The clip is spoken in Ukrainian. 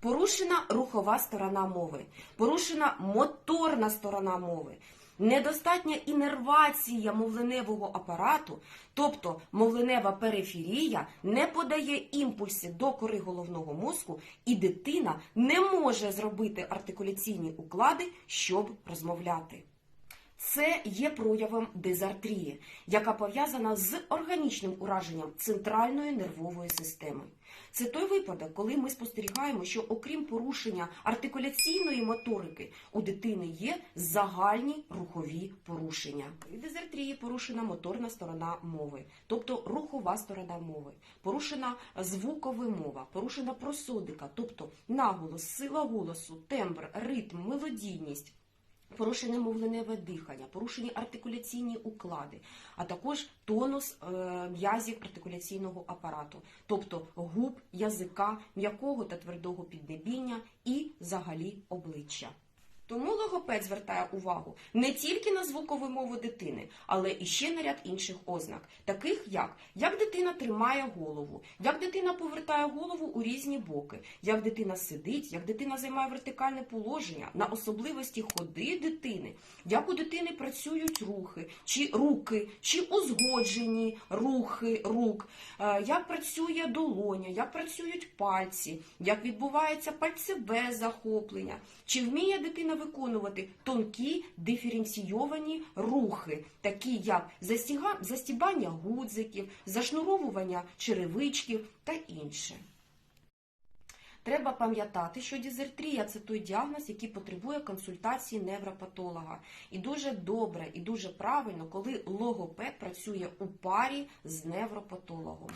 Порушена рухова сторона мови, порушена моторна сторона мови, недостатня інервація мовленевого апарату, тобто мовленева периферія не подає імпульси до кори головного мозку, і дитина не може зробити артикуляційні уклади, щоб розмовляти. Це є проявом дизартрії, яка пов'язана з органічним ураженням центральної нервової системи. Це той випадок, коли ми спостерігаємо, що окрім порушення артикуляційної моторики, у дитини є загальні рухові порушення. У дизартрії порушена моторна сторона мови, тобто рухова сторона мови, порушена звукова мова, порушена просодика, тобто наголос, сила голосу, тембр, ритм, мелодійність. Порушене мовленеве дихання, порушені артикуляційні уклади, а також тонус е, м'язів артикуляційного апарату, тобто губ, язика, м'якого та твердого піднебіння і взагалі обличчя. Тому логопед звертає увагу не тільки на звукову мову дитини, але і ще на ряд інших ознак, таких як як дитина тримає голову, як дитина повертає голову у різні боки, як дитина сидить, як дитина займає вертикальне положення, на особливості ходи дитини, як у дитини працюють рухи, чи руки, чи узгоджені рухи рук, е, як працює долоня, як працюють пальці, як відбувається пальцеве захоплення, чи вміє дитина виконувати тонкі диференційовані рухи, такі як застібання гудзиків, зашнуровування черевичків та інше. Треба пам'ятати, що дізертрія це той діагноз, який потребує консультації невропатолога. І дуже добре і дуже правильно, коли логопед працює у парі з невропатологом.